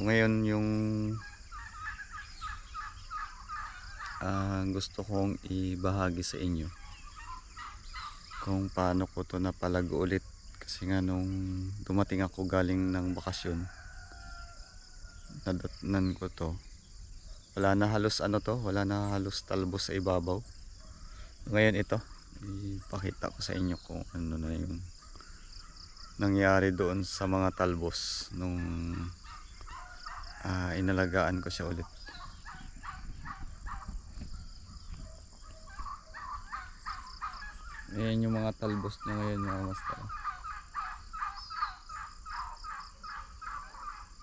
So ngayon yung ah, gusto kong ibahagi sa inyo. Kung paano ko to napalago ulit. Kasi nga nung dumating ako galing ng bakasyon nadatnan ko to. Wala na halos ano to wala na halos talbos sa ibabaw. Ngayon ito ipakita ko sa inyo kung ano na yung nangyari doon sa mga talbos nung ah, inalagaan ko siya ulit Ayan yung mga talbos niya ngayon mga master.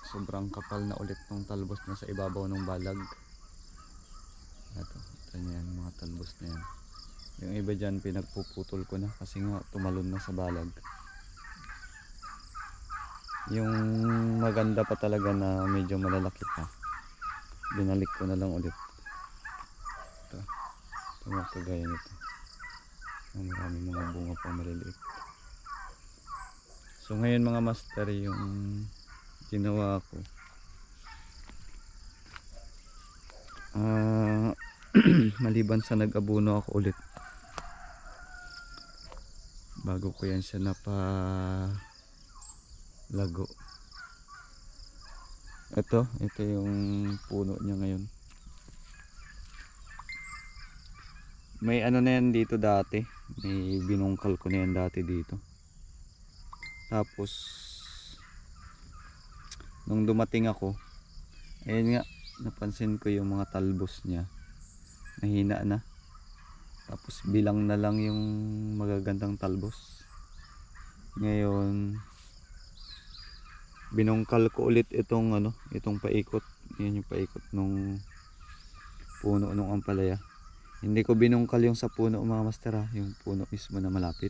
Sobrang kapal na ulit ng talbos niya sa ibabaw ng balag. Ito, ito niya yan, mga talbos na yan. Yung iba dyan pinagpuputol ko na kasi nga tumalon na sa balag. Yung maganda pa talaga na medyo malalaki pa. Binalik ko na lang ulit. Ito. Ito kagaya nito. Ang maraming mga bunga pa maliliit. So ngayon mga master yung ginawa ko. Ah, maliban sa nag-abuno ako ulit. Bago ko yan siya napa lago. Ito, ito yung puno niya ngayon. May ano na yan dito dati. May binungkal ko na yan dati dito. Tapos, nung dumating ako, ayun nga, napansin ko yung mga talbos niya. Mahina na. Tapos bilang na lang yung magagandang talbos. Ngayon, binungkal ko ulit itong ano, itong paikot. Yan yung paikot nung puno nung ampalaya. Hindi ko binungkal yung sa puno mga master ha, yung puno mismo na malapit.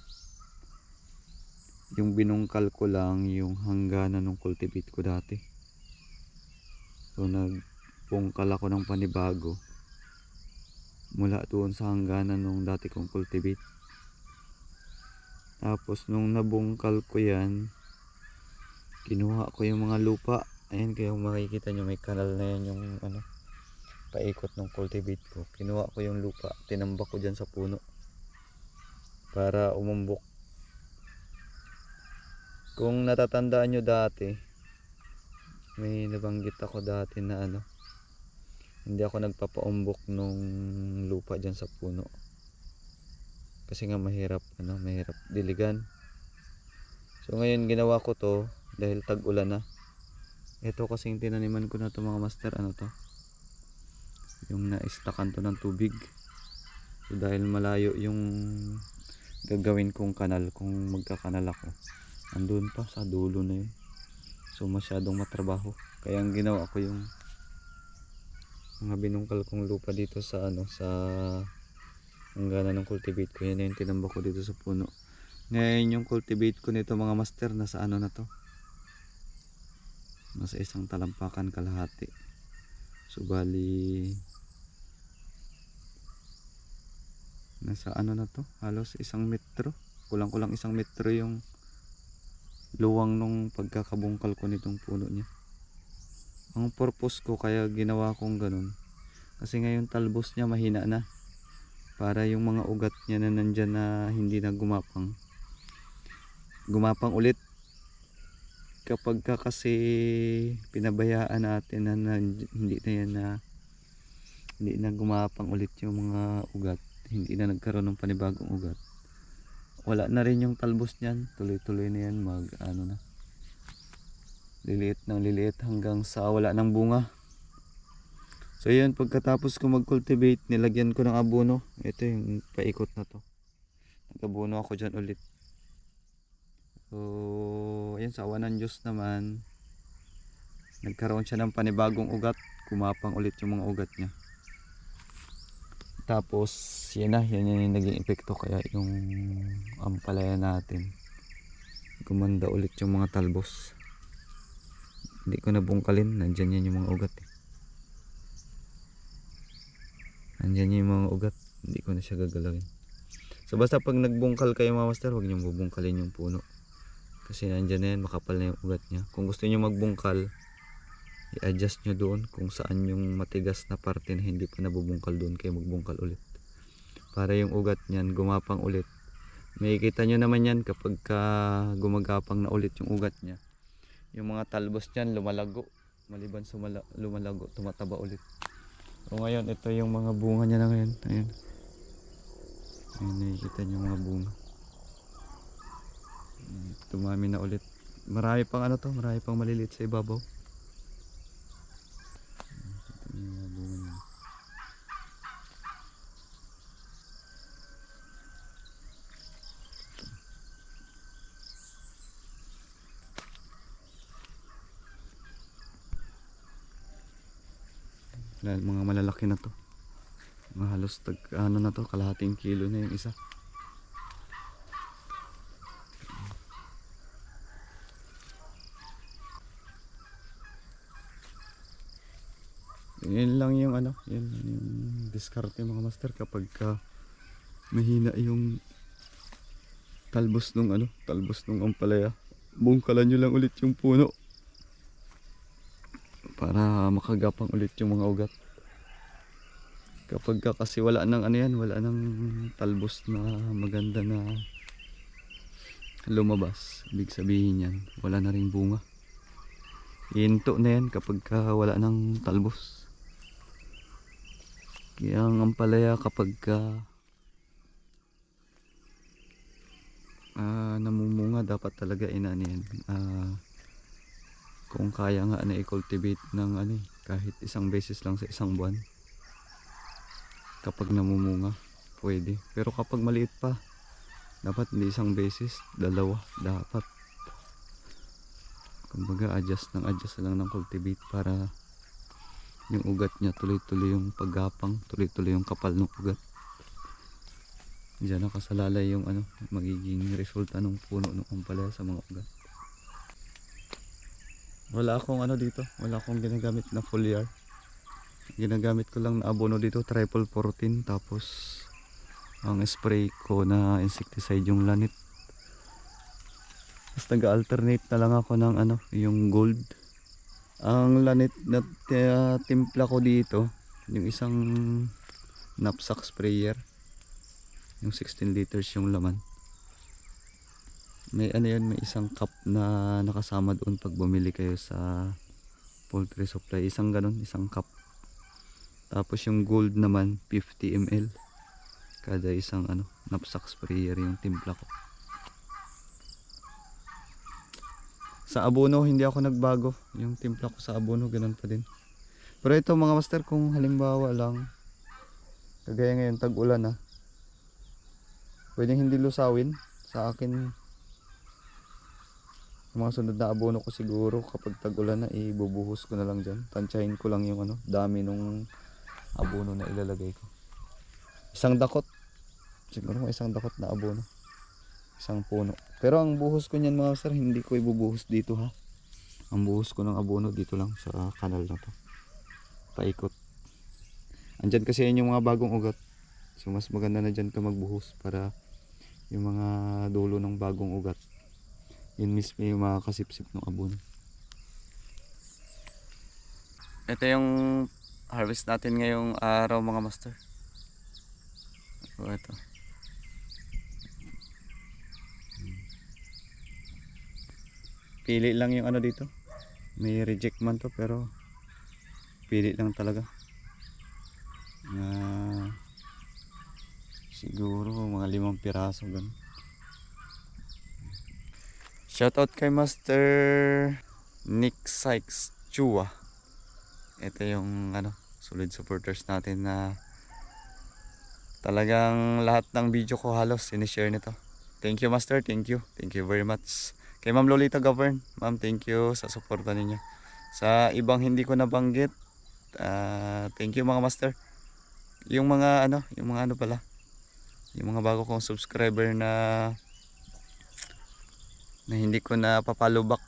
Yung binungkal ko lang yung hangganan ng cultivate ko dati. So nagpungkal ako ng panibago mula doon sa hangganan nung dati kong cultivate. Tapos nung nabungkal ko yan, kinuha ko yung mga lupa. Ayan kaya makikita nyo may kanal na yan yung ano, paikot ng cultivate ko. Kinuha ko yung lupa, tinambak ko dyan sa puno para umumbok. Kung natatandaan nyo dati, may nabanggit ako dati na ano, hindi ako nagpapaumbok nung lupa dyan sa puno. Kasi nga mahirap, ano, mahirap diligan. So ngayon ginawa ko to dahil tag-ulan na. Ito kasing tinaniman ko na to mga master, ano to? yung na-stackan to ng tubig. So dahil malayo yung gagawin kong kanal kung magkakanal ako andun pa sa dulo na yun. So masyadong matrabaho. Kaya ang ginawa ko yung mga binungkal kong lupa dito sa ano sa hangganan ng cultivate ko. Yan yung tinambak ko dito sa puno. Ngayon yung cultivate ko nito mga master nasa ano na to nasa isang talampakan kalahati. So bali nasa ano na to? Halos isang metro. Kulang kulang isang metro yung luwang nung pagkakabungkal ko nitong puno niya. Ang purpose ko kaya ginawa kong ganun. Kasi ngayon talbos niya mahina na. Para yung mga ugat niya na nandyan na hindi na gumapang. Gumapang ulit kapag ka kasi pinabayaan natin na, na hindi na yan na hindi na gumapang ulit yung mga ugat hindi na nagkaroon ng panibagong ugat wala na rin yung talbos niyan tuloy tuloy na yan mag ano na liliit ng liliit hanggang sa wala ng bunga. So yun pagkatapos ko mag cultivate nilagyan ko ng abono. Ito yung paikot na to. Nag abono ako dyan ulit So, ayan sa awan ng Diyos naman, nagkaroon siya ng panibagong ugat, kumapang ulit yung mga ugat niya. Tapos, yan na, yan yung naging epekto kaya yung ampalaya natin. Gumanda ulit yung mga talbos. Hindi ko nabungkalin, nandyan yan yung mga ugat eh. Nandyan yung mga ugat, hindi ko na siya gagalawin. So basta pag nagbungkal kayo mga master, huwag niyong bubungkalin yung puno kasi nandyan na yan makapal na yung ugat niya. Kung gusto niyo magbungkal i-adjust nyo doon kung saan yung matigas na parte na hindi pa nabubungkal doon kayo magbungkal ulit. Para yung ugat niyan gumapang ulit. Makikita nyo naman yan kapag ka gumagapang na ulit yung ugat niya. Yung mga talbos niyan lumalago. Maliban sa mala- lumalago tumataba ulit. So ngayon ito yung mga bunga niya na ngayon. Ayun ayun nakikita nyo mga bunga Tumami na ulit. Marami pang ano to marami pang maliliit sa ibabaw. Mga malalaki na to. Mga halos tag ano na to kalahating kilo na yung isa yun lang yung ano yun yung diskarte mga master kapag ka mahina yung talbos nung ano talbos nung ampalaya bungkalan nyo lang ulit yung puno. Para makagapang ulit yung mga ugat. Kapag ka kasi wala nang ano yan wala nang talbos na maganda na lumabas ibig sabihin yan wala na ring bunga. Hinto na yan kapag ka wala nang talbos kaya ang ampalaya kapag ka ah, namumunga dapat talaga inani yan. Ah, kung kaya nga na i-cultivate ng ano eh, kahit isang beses lang sa isang buwan. Kapag namumunga pwede. Pero kapag maliit pa dapat hindi isang beses dalawa dapat. Kumbaga adjust ng adjust lang ng cultivate para yung ugat niya tuloy-tuloy yung paggapang tuloy-tuloy yung kapal ng ugat. Diyan nakasalalay yung ano magiging resulta ng puno ng ampalaya sa mga ugat. Wala akong ano dito wala akong ginagamit na foliar. Ginagamit ko lang na abono dito triple 14 tapos ang spray ko na insecticide yung lanit. Tapos nag-alternate na lang ako ng ano yung gold ang lanit na ti- timpla ko dito yung isang knapsack sprayer yung 16 liters yung laman. May ano yun may isang cup na nakasama doon pag bumili kayo sa poultry supply. Isang ganun isang cup. Tapos yung gold naman 50 ml kada isang ano knapsack sprayer yung timpla ko sa abono hindi ako nagbago. Yung timpla ko sa abono ganun pa din. Pero ito mga master kung halimbawa lang kagaya ngayon tag ulan na pwedeng hindi lusawin. Sa akin yung mga sunod na abono ko siguro kapag tag ulan na ibubuhos ko na lang dyan. Tansyahin ko lang yung ano dami nung abono na ilalagay ko. Isang dakot. Siguro isang dakot na abono isang puno. Pero ang buhos ko niyan mga sir hindi ko ibubuhos dito ha? Ang buhos ko ng abono dito lang sa kanal na to. Paikot. Andyan kasi yan yung mga bagong ugat. So mas maganda na dyan ka magbuhos para yung mga dulo ng bagong ugat yun mismo yung mga kasipsip ng abono. Ito yung harvest natin ngayong araw mga master. So ito pili lang yung ano dito. May reject man to pero pili lang talaga. Na siguro mga limang piraso ganun. Shoutout kay Master Nick Sykes Chua. Ito yung ano solid supporters natin na talagang lahat ng video ko halos sinishare nito. Thank you master. Thank you. Thank you very much kay ma'am Lolita Govern ma'am thank you sa suporta ninyo. Sa ibang hindi ko nabanggit ah, thank you mga master. Yung mga ano yung mga ano pala yung mga bago kong subscriber na na hindi ko na papalo back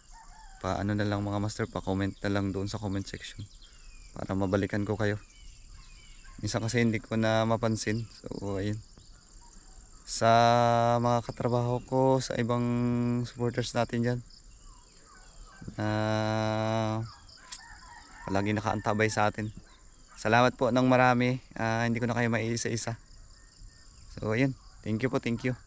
pa ano na lang mga master pa comment na lang doon sa comment section para mabalikan ko kayo. Minsan kasi hindi ko na mapansin. So ayun sa mga katrabaho ko sa ibang supporters natin dyan na Palagi nakaantabay sa atin. Salamat po ng marami. Ah, hindi ko na kayo maiisa-isa. So, ayun. Thank you po, thank you.